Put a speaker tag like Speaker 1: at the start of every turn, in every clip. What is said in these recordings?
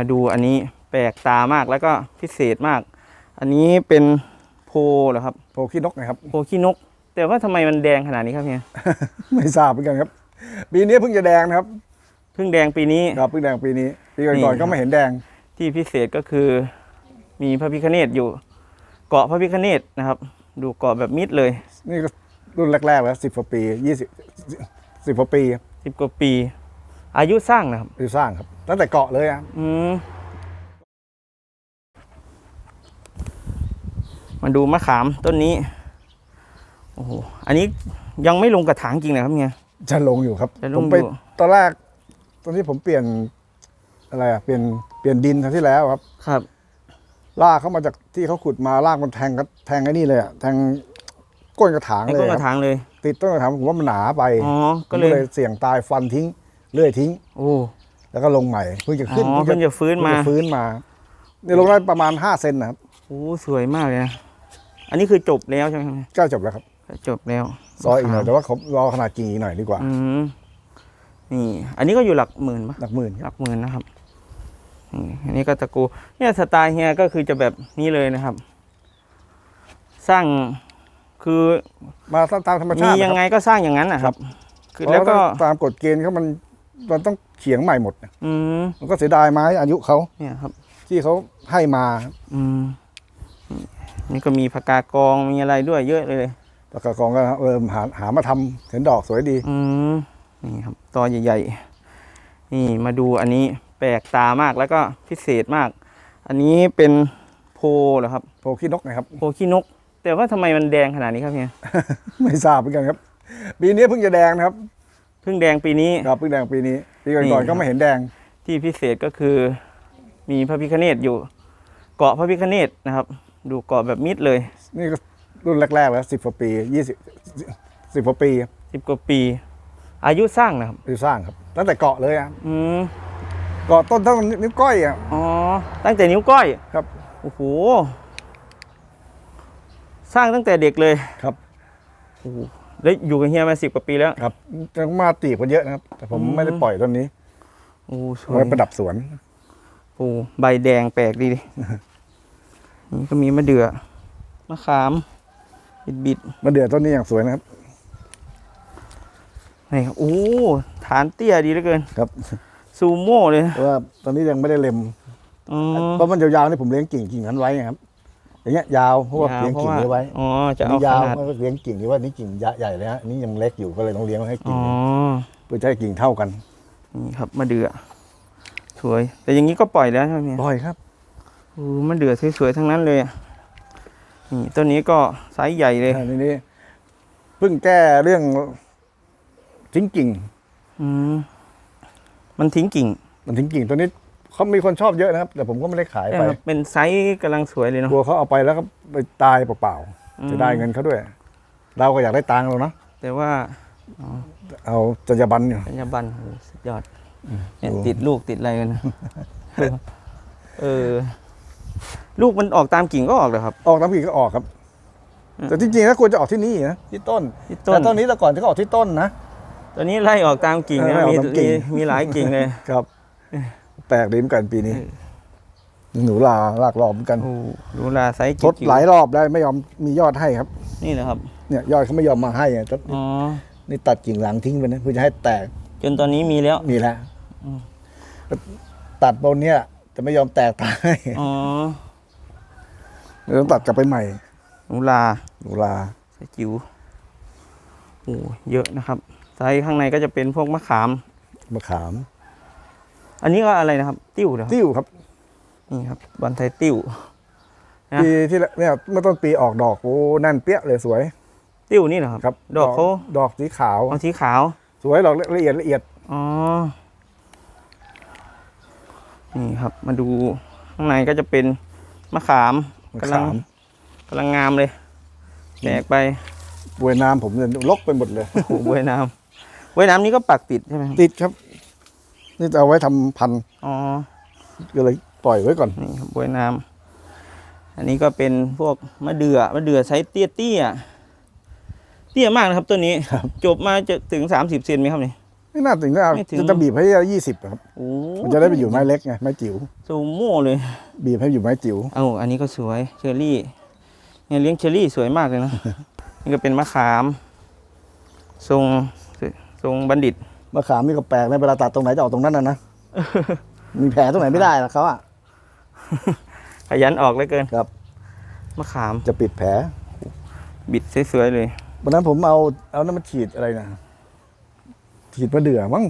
Speaker 1: มาดูอันนี้แปลกตามากแล้วก็พิเศษมาก อันนี้เป็นโพเหรอครับ
Speaker 2: โพขี้นกนะครับ
Speaker 1: โพขี้นก แต่ว่าทำไมมันแดงขนาดนี้ครับเนี่ย
Speaker 2: ไม่ทราบเหมือนกันครับ ปีนี้เพิ่งจะแดงนะครับ
Speaker 1: เพิ่งแดงปีนี้
Speaker 2: ครับเพิ่งแดงปีนี้ปี
Speaker 1: นี่
Speaker 2: ก่อนๆก็ไม่เห็นแดง
Speaker 1: ที่พิเศษก็คือ มีพระพิคเนตอยู่ เกาะพระพิคเนตนะครับ ดูเกาะแบบมิดเลย
Speaker 2: นี่ก็รุ่นแรกๆแล้วสิบกว่าปียี่สิบสิบกว่าปี
Speaker 1: สิบกว่าปี อายุสร้างนะครับ
Speaker 2: ที่สร้างครับ ตั้งแต่เกาะเลยอะ
Speaker 1: อืมมาดูมะขามต้นนี้ โอ้โห อันนี้ยังไม่ลงกระถางจริงนะครับเนี่ย
Speaker 2: จะลงอยู่ครับ
Speaker 1: จะล
Speaker 2: ผ
Speaker 1: ง
Speaker 2: มไป
Speaker 1: อยู่
Speaker 2: ตอนแรก ตอนที่ผมเปลี่ยนอะไรอะ เปลี่ยนเปลี่ยนดินครั้งที่แล้วครับ
Speaker 1: ครับ
Speaker 2: ลากเข้ามาจากที่เขาขุดมาลากมันแทงก็แทงไอ้นี่เลยอะ แทงก้นกระถาง
Speaker 1: ไอ้
Speaker 2: เลย
Speaker 1: ต้นก
Speaker 2: ค
Speaker 1: ระ
Speaker 2: รับ
Speaker 1: ถางเลย
Speaker 2: ติดต้นกระถางผมว่ามันหนาไป
Speaker 1: อ๋อ
Speaker 2: ผม
Speaker 1: ก็เลย
Speaker 2: เสี่ยงตายฟันทิ้ง เลื่อยทิ้ง
Speaker 1: โอ้
Speaker 2: แล้วก็ลงใหม่เพิ่งจะ
Speaker 1: อ๋
Speaker 2: ขึ้น
Speaker 1: อเพิ่งจะฟื้น
Speaker 2: เพิ่ง
Speaker 1: มา
Speaker 2: จะฟื้นมาเนี่ยลงได้ประมาณห้าเซนนะครับ
Speaker 1: โอ้สวยมากเลยนะอันนี้คือจบแล้วใช่ไหมครับ
Speaker 2: ก็จบแล้วครับ
Speaker 1: จบแล้ว
Speaker 2: ซอยอีกหน่อยแต่ว่าเขารอขนาดกิ่งอีกหน่อยดีกว่า
Speaker 1: อืมนี่ อันนี้ก็อยู่หลักหมื่นปะ
Speaker 2: หลักหมื่น
Speaker 1: หลักหมื่นนะครับนี่อันนี้ก็ตะกูเนี่ยสไตล์เฮียก็คือจะแบบนี้เลยนะครับ สร้างคือ
Speaker 2: มาตามธรรม
Speaker 1: มี
Speaker 2: ชาติ
Speaker 1: ยังไงก็สร้างอย่างนั้นนะครับคือ
Speaker 2: แล้
Speaker 1: แล้วว
Speaker 2: ก็
Speaker 1: ก็
Speaker 2: ตามกฎเกณฑ์เขามัน มันต้องเขียงใหม่หมด
Speaker 1: อืม
Speaker 2: มันก็เสียดายไม้อายุเขา
Speaker 1: เนี่ยครับ
Speaker 2: ที่เขาให้มา
Speaker 1: อืมนี่ก็มีผักกากองมีอะไรด้วยเยอะเลย
Speaker 2: ปากกากองก็เออหาหามาทำเห็นดอกสวยดี
Speaker 1: อืมนี่ครับตอใหญ่ๆ นี่มาดูอันนี้แปลกตามากแล้วก็พิเศษมาก อันนี้เป็นโพเหรอครับ
Speaker 2: โพขี้นกนะครับ
Speaker 1: โพขี้นก แต่ว่าทำไมมันแดงขนาดนี้ครับเนี่ย
Speaker 2: ไม่ทราบเหมือนกันครับปีนี้เพิ่งจะแดงนะครับ
Speaker 1: เพิ่งแดงปีนี้
Speaker 2: ครับเพิ่งแดงปีนี้ปี
Speaker 1: นี่
Speaker 2: ก่อน
Speaker 1: ค
Speaker 2: ๆ
Speaker 1: รับ
Speaker 2: ก็ไม่เห็นแดง
Speaker 1: ที่พิเศษก็คือมีพระพิคเนตอยู่ เกาะพระพิคเนตนะครับ ดูเกาะแบบมิดเลย
Speaker 2: นี่ก็รุ่นแรกๆแล้วสิบกว่าปียี่สิบสิบกว่าปี
Speaker 1: สิบกว่าปี อายุสร้างนะครับ
Speaker 2: ที่สร้างครับ ตั้งแต่เกาะเลยอะ
Speaker 1: อืม
Speaker 2: เกาะต้นเท่านิ้วก้อยอะ
Speaker 1: อ๋อตั้งแต่นิ้วก้อย
Speaker 2: ครับ
Speaker 1: โอ้โหสร้างตั้งแต่เด็กเลย
Speaker 2: ครับ
Speaker 1: โอ้โห แล้วอยู่กับเฮียมาสิบกว่าปีแล้ว
Speaker 2: ครับจะมาตีบกันเยอะนะครับ แต่ผม
Speaker 1: อืม
Speaker 2: ไม่ได้ปล่อยต้นนี้
Speaker 1: โอ้สว
Speaker 2: ไว้
Speaker 1: ย
Speaker 2: ประดับสวน
Speaker 1: โอ้ใบแดงแปลกดีดินี่ก็มีมะเดื่อมะขาม บิดบิด
Speaker 2: มาเดือดต้นนี้อย่างสวยนะครับ
Speaker 1: ๆนี่ครับโอ้ฐานเตี้ยดีเหลือเกิน
Speaker 2: ครับ
Speaker 1: ซูโม่เลยนะ
Speaker 2: เพราะว่าตอนนี้ยังไม่ได้เล็ม
Speaker 1: อืม
Speaker 2: เพราะมันยาวๆนี่ผมเลี้ยงกิ่งกิ่งนั้นไว้ไงครับ อย่างเงี้ยยาวเพราะว่าเลี้ยงกิ่งนี้ไว้
Speaker 1: อ๋อจะ
Speaker 2: อัน
Speaker 1: เอา
Speaker 2: นี้
Speaker 1: ข
Speaker 2: ยาว
Speaker 1: นาด
Speaker 2: ก็เลี้ยงกิ่งนี้ว่านี่กิ่งใหญ่เลยฮะอันนี่ยังเล็กอยู่ก็เลยต้องเลี้ยงไว้ให้กิ่
Speaker 1: อ๋
Speaker 2: ง
Speaker 1: อ
Speaker 2: เพื่อจะให้กิ่งเท่ากัน
Speaker 1: นี่ครับมะเดื่อสวย แต่อย่างนี้ก็ปล่อยแล้วใช่ไหมเนี่ย
Speaker 2: บ่อยครับ
Speaker 1: โอ้มะเดื่อสวยๆทั้งนั้นเลยอะนี่ต้นนี้ก็ไซส์ใหญ่เลย
Speaker 2: อันนี้เพิ่งแก้เรื่องทิ้งกิ่ง
Speaker 1: อืมมันทิ้งกิ่ง
Speaker 2: มันทิ้งกิ่งตัวนี้ เขามีคนชอบเยอะนะครับ แต่ผมก็ไม่ได้ขาย
Speaker 1: ใช่
Speaker 2: ไป
Speaker 1: ครับเป็นไซส์กำลังสวยเลยเนาะ
Speaker 2: กลัวเขาเอาไปแล้วก็ไปตายเปล่า
Speaker 1: อืม
Speaker 2: ๆจะได้เงินเขาด้วย เราก็อยากได้ตังค์เราเนาะ
Speaker 1: แต่ว่า
Speaker 2: เอาจรรยาบรรณอยู่
Speaker 1: สัญญาบันโอ้โหสุดยอดเนี่ย
Speaker 2: โอ้
Speaker 1: ติดลูกติดอะไรกันนะเออ ลูกมันออกตามกิ่งก็ออกเลยครับ
Speaker 2: ออกน้ำกิ่งก็ออกครับ
Speaker 1: อืม
Speaker 2: แต่จริงๆแล้วควรจะออกที่นี่นะที่ต้น
Speaker 1: ที่ต้น
Speaker 2: แต่ต้นนี้แต่ก่อนจะออกที่ต้นนะ
Speaker 1: ตัวนี้ไล่ออกตามกิ่งนะ
Speaker 2: เออไล่ออก
Speaker 1: มี
Speaker 2: ตามกิ่
Speaker 1: มี
Speaker 2: ง
Speaker 1: มีหลายกิ่งเลย
Speaker 2: ครับ แปลกดีเหมือนกันปีนี้ หนูลาลากรอบเหมือนกัน
Speaker 1: โอ้ดูลาไซส์
Speaker 2: ทดหลายรอบได้ไม่ยอมมียอดให้ครับ
Speaker 1: นี่นะครับ
Speaker 2: เนี่ยยอดเขาไม่ยอมมาให้อะทด
Speaker 1: อ๋อ
Speaker 2: นี่ตัดกิ่งหลังทิ้งไปนะเพื่อจะให้แตก
Speaker 1: จนตอนนี้มีแล้ว
Speaker 2: มีแล้ว
Speaker 1: อืม
Speaker 2: ตัดบนเนี้ยจะไม่ยอมแตกตาย
Speaker 1: อ๋อ
Speaker 2: เดี๋ยวต้องตัดกลับไปใหม่
Speaker 1: หนูลา
Speaker 2: หนูลา
Speaker 1: ไซส์จิ๋วโอ้เยอะนะครับไซส์ข้างในก็จะเป็นพวกมะขาม
Speaker 2: มะขาม
Speaker 1: อันนี้ก็อะไรนะครับ ติ้วเหรอครับ
Speaker 2: ติ้วครับ
Speaker 1: นี่ครับบอนไทยติ้วนะ
Speaker 2: ปีที่แล้วเนี่ยเมื่อต้นปีออกดอกโอ้แน่นเปี้ยเลยสวย
Speaker 1: ติ้วนี่เหรอครับ
Speaker 2: ครับ
Speaker 1: ดอกเขา
Speaker 2: ดอกสีขาว
Speaker 1: เอาสีขาว
Speaker 2: สวยดอกละเอียดละเอียด
Speaker 1: อ๋อ นี่ครับ มาดูข้างในก็จะเป็นมะขาม
Speaker 2: มะ
Speaker 1: กำลัง
Speaker 2: ขาม
Speaker 1: กำลังงามเลยแตกไป
Speaker 2: บวยน้ำผมเนี่ยลกไปหมดเลย
Speaker 1: โอ้โหเวยน้ำเวยน้ำนี่ก็ปักติดใช่ไหมครับ
Speaker 2: ติดครับ นี่จะเอาไว้ทำพันธุ์
Speaker 1: อ๋อ
Speaker 2: ก็เลยปล่อยไว้ก่อน
Speaker 1: นี่ครับเวยน้ำอันนี้ก็เป็นพวกมะเดื่อมะเดื่อไซส์เตี้ยเตี้ยๆเตี้ยมากนะครับ ตัวนี้จบมาจะถึงสามสิบเซนไหมครับนี่
Speaker 2: ไม่น่าถึงนะ
Speaker 1: ไม่ถึง
Speaker 2: จะจะบีบให้ยี่สิบครับ
Speaker 1: โอ้
Speaker 2: มันจะได้ไปอยู่ไม้เล็กไงไม้จิ๋ว
Speaker 1: ซูโม่เลย
Speaker 2: บีบให้อยู่ไม้จิ๋ว
Speaker 1: เอาอันนี้ก็สวยเชอร์รี่เนี่ยเลี้ยงเชอร์รี่สวยมากเลยนะ นี่ก็เป็นมะขาม ทรงทรงบัณฑิต
Speaker 2: มะขามนี่ก็แปลกนะเวลาตัดตรงไหนจะออกตรงนั้นนะนะ มีแผลตรงไหนไม่ได้หรอกเขาอะ
Speaker 1: ขยันออกเหลือเกิน
Speaker 2: ครับ
Speaker 1: มะขาม
Speaker 2: จะปิดแผล
Speaker 1: บิดสวยๆเลย
Speaker 2: วันนั้นผมเอาเอาน้ำมันฉีดอะไรนะฉีดมะเดื่อมั้ง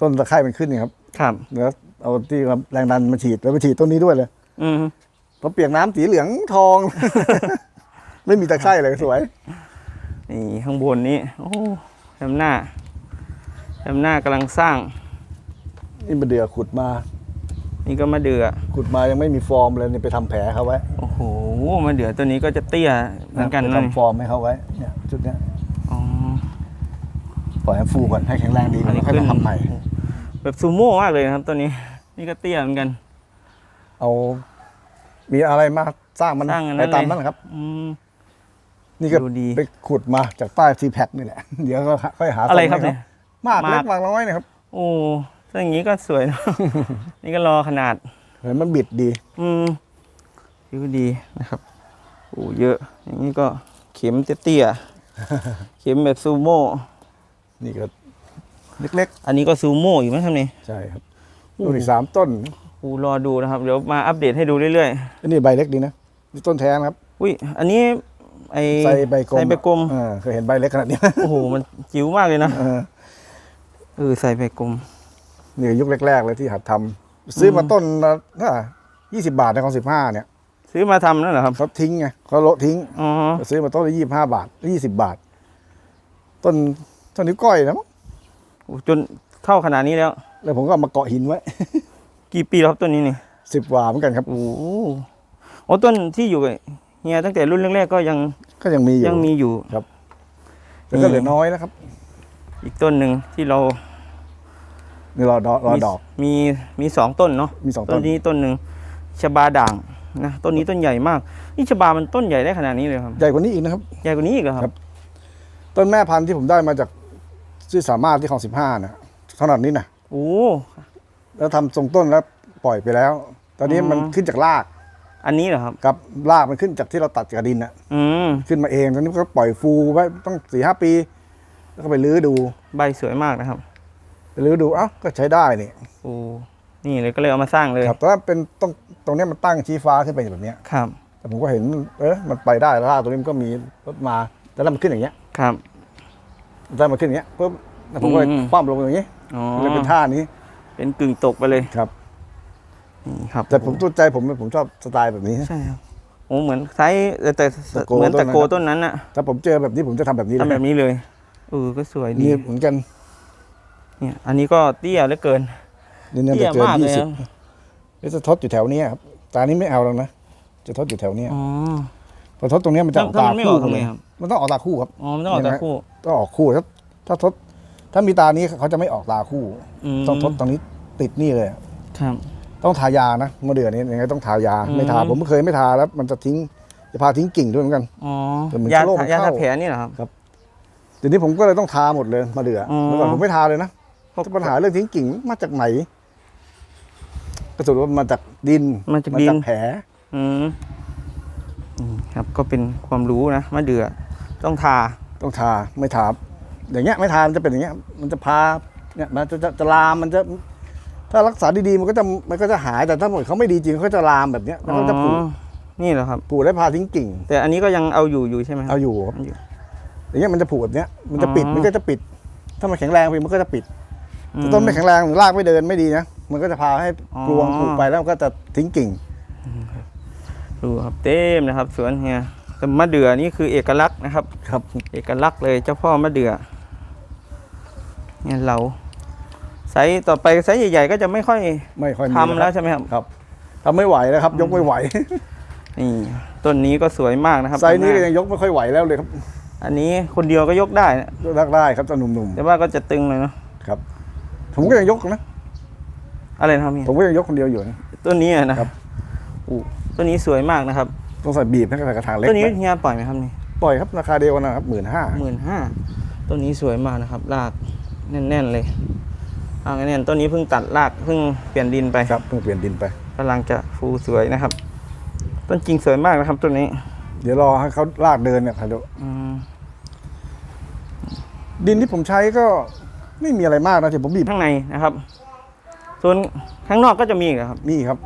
Speaker 2: ต้นตะไคร่มันขึ้นนี่ครับ
Speaker 1: ครับ
Speaker 2: แล้วเอาที่แรงดันมาฉีดแล้วไปฉีดต้นนี้ด้วยเลย
Speaker 1: อืม
Speaker 2: พอเปียกน้ำสีเหลืองทอง ไม่มีตะไคร่เลยสวย
Speaker 1: นี่ข้างบนนี้ โอ้ แถมหน้าแถมหน้ากำลังสร้าง
Speaker 2: นี่มะเดื่อขุดมา
Speaker 1: นี่ก็มะเดือ
Speaker 2: ขุดมายังไม่มีฟอร์มเลยนี่ไปทำแผลเขาไว้
Speaker 1: โอ้โหมะเดือตัวนี้ก็จะเตี้ยเหมือนกัน
Speaker 2: ไป
Speaker 1: นะนี่
Speaker 2: ทำฟอร์มให้เขาไว้เนี่ยจุดเนี้ย
Speaker 1: อ๋อ
Speaker 2: ปล่อยให้ฟูก่อนให้แข็งแรงดีก่อนแล้วค่อยมาทำใหม่
Speaker 1: แบบซูโม่มากเลยนะครับตัวนี้ นี่ก็เตี้ยเหมือนกัน
Speaker 2: เอา มีอะไรมาสร้างมัน
Speaker 1: สร้างอัน
Speaker 2: ไป
Speaker 1: นั้น
Speaker 2: ตาม
Speaker 1: เลย
Speaker 2: นั้นครับ
Speaker 1: อืม
Speaker 2: นี่ก็
Speaker 1: ดูดี
Speaker 2: ไปขุดมาจากใต้ทีแพ็คนี่แหละ เดี๋ยวก็ค่อยหา
Speaker 1: อะไรครับ
Speaker 2: ทงให้
Speaker 1: เนี่ย
Speaker 2: มาก
Speaker 1: มาก
Speaker 2: เล็กมากน้อยนะครับ
Speaker 1: โอ้ถ้าอย่างนี้ก็สวยเนอะ นี่ก็รอขนาด
Speaker 2: เห็นมันบิดดี
Speaker 1: อืมผิวดีนะครับ โอ้เยอะ อย่างนี้ก็เข็มเตี้ยๆ เข็มแบบซูโม่
Speaker 2: นี่ก็เล็ก
Speaker 1: อันนี้ก็ซูโม่อยู่ไหมครับนี่
Speaker 2: ๆ ใช่ครับต้นอีกสามต้น
Speaker 1: โอ้รอดูนะครับ เดี๋ยวมาอัปเดตให้ดูเรื่อย
Speaker 2: อันนี้ใบเล็กดีนะนี่ต้นแท้นะครับ
Speaker 1: ๆ อุ้ย อันนี้ ไอ
Speaker 2: ใส่ใบกลม
Speaker 1: ใส่ใบกลม
Speaker 2: เออเคยเห็นใบเล็กขนาดนี้
Speaker 1: โอ้โหมันจิ๋วมากเลยนะ
Speaker 2: เออ
Speaker 1: เออใส่ใบกลม
Speaker 2: นี่ยุคแรกๆเลยที่หัดทำซื้อมาต้นละยี่สิบาทในของสิบห้าเนี่ย
Speaker 1: ซื้อมาทำนั่นเหรอครับ
Speaker 2: เขาทิ้งไงเขาโละทิ้ง
Speaker 1: อ๋อ
Speaker 2: ซื้อมาต้นละยี่สิบห้าบาทยี่สิบาท ต้นต้นนิ้วก้อยนะมั้ง
Speaker 1: โอ้จนเท่าขนาดนี้แล้ว
Speaker 2: แล้วผมก็เอามาเกาะหินไว้
Speaker 1: กี่ปีแล้วครับต้นนี้นี่
Speaker 2: สิบกว่าเหมือนกันครับ
Speaker 1: โอ้โหโอ้ต้นที่อยู่กับ เฮียตั้งแต่รุ่นแรกๆก็ยัง
Speaker 2: ก็ยังมีอยู่
Speaker 1: ยังมีอยู่
Speaker 2: แต่ก็เหลือน้อยนะครับ
Speaker 1: อีกต้นหนึ่งที่เรา
Speaker 2: นี่รอดอกรอดอก
Speaker 1: มีมีสองต้นเนาะ
Speaker 2: มีสอง
Speaker 1: ต้
Speaker 2: ต้
Speaker 1: น
Speaker 2: น
Speaker 1: นี้ต้นหนึ่งชบาด่างนะต้นนี้ต้นใหญ่มาก นี่ชบามันต้นใหญ่ได้ขนาดนี้เลยครับ
Speaker 2: ใหญ่กว่านี้อีกนะครับ
Speaker 1: ใหญ่กว่านี้อีกเหรอค
Speaker 2: ครั
Speaker 1: รับ
Speaker 2: บต้นแม่พันธุ์ที่ผมได้มาจากชื่อสามารถที่ของสิบห้านะขนาดนี้นะ
Speaker 1: โอ้
Speaker 2: แล้วทำทรงต้นแล้วปล่อยไปแล้ว ตอนนี้
Speaker 1: อ๋อ
Speaker 2: มันขึ้นจากราก
Speaker 1: อันนี้เหรอครับ
Speaker 2: กับรากมันขึ้นจากที่เราตัดจากดินน่ะ
Speaker 1: อืม
Speaker 2: ขึ้นมาเองตอนนี้ก็ปล่อยฟูไว้ต้องสี่ห้าปี แล้วก็ไปลื้อดู
Speaker 1: ใบสวยมากนะครับ
Speaker 2: ไปลื้อดูเอ้าก็ใช้ได้นี่
Speaker 1: โอ้นี่เลยก็เลยเอามาสร้างเลย
Speaker 2: ครับแต่ว่าเป็นตรงตรงเนี้ยมันตั้งชี้ฟ้าขึ้นไปแบบเนี้ย
Speaker 1: ครับ
Speaker 2: แต่ผมก็เห็นเออมันไปได้รากตรงนี้มันก็มีรถมาแต่แล้วมันขึ้นอย่างเงี้ย
Speaker 1: ครับ
Speaker 2: แต่มันขึ้นอย่างเงี้ยปุ๊บแล้วผมก็เลย
Speaker 1: อืม
Speaker 2: คว่ำลงอย่างงี้
Speaker 1: อ๋อ
Speaker 2: เลยเป็นท่านี้
Speaker 1: เป็นกึ่งตกไปเลย
Speaker 2: ครับ
Speaker 1: นี่ครับ
Speaker 2: แต่ผมตัวใจผมผมชอบสไตล์แบบนี้
Speaker 1: ใช่ครับโอ้เหมือนไซส์แต่แต่
Speaker 2: ตะโก
Speaker 1: เหมือนตะโก
Speaker 2: ต้
Speaker 1: ต้
Speaker 2: น
Speaker 1: น
Speaker 2: นั้
Speaker 1: นั้นนน่ะ
Speaker 2: ถ้าผมเจอแบบนี้ผมจะทำแบบนี้เลย
Speaker 1: ทำแบบนี้เลยเออก็สวยดี
Speaker 2: นี่เหมือนกัน
Speaker 1: เนี่ย อันนี้ก็เตี้ยเหลือเกิน
Speaker 2: นี่เนี่ย
Speaker 1: เตี้ย
Speaker 2: จะเกิน
Speaker 1: มากเล
Speaker 2: ยี่
Speaker 1: ย
Speaker 2: สิบ
Speaker 1: นะ
Speaker 2: นี่จะทดอยู่แถวเนี้ยครับตานี้ไม่เอาแล้วนะจะทดอยู่แถวเนี้ย
Speaker 1: อ๋อ
Speaker 2: พอทดตรงเนี้ยมันจะออก
Speaker 1: ถ้า
Speaker 2: ตา
Speaker 1: มันไม่อ
Speaker 2: คู่
Speaker 1: อกทำไง
Speaker 2: เลย
Speaker 1: ครับ
Speaker 2: มันต้องออกตาคู่ครับ
Speaker 1: อ๋อมันต้องออก
Speaker 2: เห็นไหม
Speaker 1: ตาคู่
Speaker 2: ต้องออกคู่ถ้าถ้าทดถ้ามีตานี้เขาจะไม่ออกตาคู่
Speaker 1: ม
Speaker 2: ต้องทดตรงนี้ติดนี่เลย
Speaker 1: ครับ
Speaker 2: ต้องทายานะมะเดื่อนี้ยังไงต้องทายา
Speaker 1: อืม
Speaker 2: ไม่ทาผมไม่เคยไม่ทาแล้ว มันจะทิ้งจะพาทิ้งกิ่งด้วยเหมือนกัน
Speaker 1: อ๋อ
Speaker 2: แต่เหมือน
Speaker 1: ยา
Speaker 2: เชื้อโรคมัน
Speaker 1: ยาทา
Speaker 2: เข้า
Speaker 1: แผลนี่เหรอครับ
Speaker 2: เดี๋ยวนี้ผมก็เลยต้องทาหมดเลยมะเดื่ออ
Speaker 1: อ
Speaker 2: เมื่อก่อนผมไม่ทาเลยนะ
Speaker 1: เพราะ
Speaker 2: ปัญหาเรื่องทิ้งกิ่งมาจากไหนก็สรุปว่ามาจากดิน
Speaker 1: มาจากดิน
Speaker 2: แผล
Speaker 1: อืมอืมครับก็เป็นความรู้นะมะเดื่อต้องทา
Speaker 2: ต้องทาไม่ทาอย่างเงี้ยไม่ทามันจะเป็นอย่างเงี้ย มันจะพาเนี่ยมันจะจะจะลามมันจะ ถ้ารักษาดีๆมันก็จะมันก็จะหายแต่ถ้าหมดเขาไม่ดีจริงเขาก็จะลามแบบเนี้ยแล้วก็จะผู
Speaker 1: อ๋อนี่เหรอครับ
Speaker 2: ผูได้พาทิ้งกิ่ง
Speaker 1: แต่อันนี้ก็ยังเอาอยู่อยู่ใช่ไหมครั
Speaker 2: เอา
Speaker 1: บ
Speaker 2: อยู่ครับ
Speaker 1: เอาอยู่
Speaker 2: อย่างเงี้ยมันจะผูแบบเนี้ยมันจะปิด
Speaker 1: อ๋อ
Speaker 2: มันก็จะปิด ถ้ามันแข็งแรงไปมันก็จะปิด
Speaker 1: อื
Speaker 2: แต่ต้นไม่แข็งแรงหรือรากไม่เดินไม่ดีนะมันก็จะพาให้
Speaker 1: อ๋อ
Speaker 2: กลวงผูกไปแล้วมันก็จะทิ้งกิ่ง
Speaker 1: ดูครับเต็มนะครับ สวนเฮียแต่มะเดื่อนี่คือเอกลักษณ์นะครับ
Speaker 2: ครับ
Speaker 1: เอกลักษณ์เลยเจ้าพ่อมะเดื่อเนี่ยเรา ไซส์ต่อไปไซส์ใหญ่ๆก็จะไม่ค่อย
Speaker 2: ไม่ค่อยมี
Speaker 1: ทำแล้ว
Speaker 2: ครับ
Speaker 1: ใช่ไหมครับ
Speaker 2: ครับทำไม่ไหวแล้วครับ ยกไม่ไหว
Speaker 1: นี่ต้นนี้ก็สวยมากนะครับ
Speaker 2: ไซส์นี้ก็
Speaker 1: ข้างห
Speaker 2: ยังยกไม่ค่อยไหวแล้วเลยครับ
Speaker 1: อันนี้คนเดียวก็ยกได้นะ
Speaker 2: รักได้ครับตอนหนุ่ม
Speaker 1: แต่ว่าก็จะตึงเลยเนาะ
Speaker 2: ๆครับ ผมก็ยังยกนะ
Speaker 1: อะไรนะครับพี่
Speaker 2: ผมก็ยังยกคนเดียวอยู่นะ
Speaker 1: ต้นนี้อะนะครับ อู้ต้นนี้สวยมากนะครับ
Speaker 2: ต้องใส่บีบให้ใส่กระถางเล็ก
Speaker 1: ต้นนี้
Speaker 2: นะ
Speaker 1: เฮียปล่อยไหมครับนี่
Speaker 2: ปล่อยครับราคาเดียวกันนะครับหมื่นห้า
Speaker 1: หมื่นห้าต้นนี้สวยมากนะครับรากแน่น ๆเลย รากแน่นๆต้นนี้เพิ่งตัดรากเพิ่งเปลี่ยนดินไป
Speaker 2: ครับเพิ่งเปลี่ยนดินไป
Speaker 1: กำลังจะฟูสวยนะครับ ต้นจริงสวยมากนะครับต้นนี้
Speaker 2: เดี๋ยวรอให้เขาลากเดินเนี่ยครับดู
Speaker 1: อืม
Speaker 2: ดินที่ผมใช้ก็ไม่มีอะไรมากนะที่ผมบีบ
Speaker 1: ข้างในนะครับ ส่วนข้างนอกก็จะมีอีกเหรอครับ
Speaker 2: นี่ครับ